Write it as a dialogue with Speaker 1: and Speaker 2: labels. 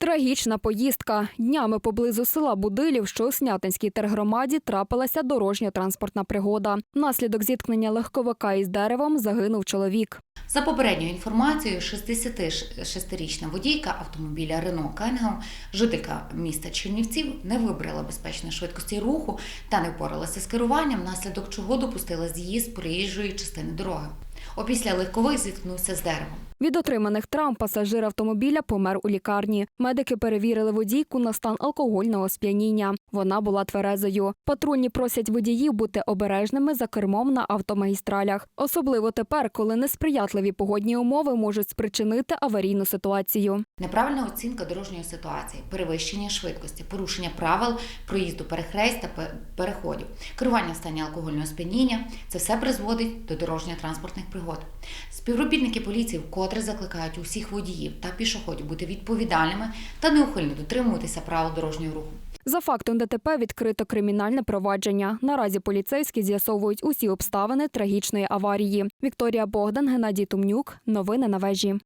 Speaker 1: Трагічна поїздка. Днями поблизу села Будилів, що у Снятинській тергромаді, трапилася дорожньо-транспортна пригода. Внаслідок зіткнення легковика із деревом загинув чоловік.
Speaker 2: За попередньою інформацією, 66-річна водійка автомобіля Рено Кенгем, жителька міста Чернівців, не вибрала безпечної швидкості руху та не впоралася з керуванням, внаслідок чого допустила з'їзд проїжджої частини дороги. Опісля легковий зіткнувся з деревом.
Speaker 1: Від отриманих травм пасажир автомобіля помер у лікарні. Медики перевірили водійку на стан алкогольного сп'яніння. Вона була тверезою. Патрульні просять водіїв бути обережними за кермом на автомагістралях, особливо тепер, коли несприятливі погодні умови можуть спричинити аварійну ситуацію.
Speaker 2: Неправильна оцінка дорожньої ситуації, перевищення швидкості, порушення правил проїзду перехрест та переходів, керування в стані алкогольного сп'яніння це все призводить до дорожньо-транспортних пригод. Співробітники поліції вкотре закликають усіх водіїв та пішоходів бути відповідальними та неухильно дотримуватися правил дорожнього руху.
Speaker 1: За фактом ДТП відкрито кримінальне провадження. Наразі поліцейські з'ясовують усі обставини трагічної аварії. Вікторія Богдан, Геннадій Тумнюк. Новини на вежі.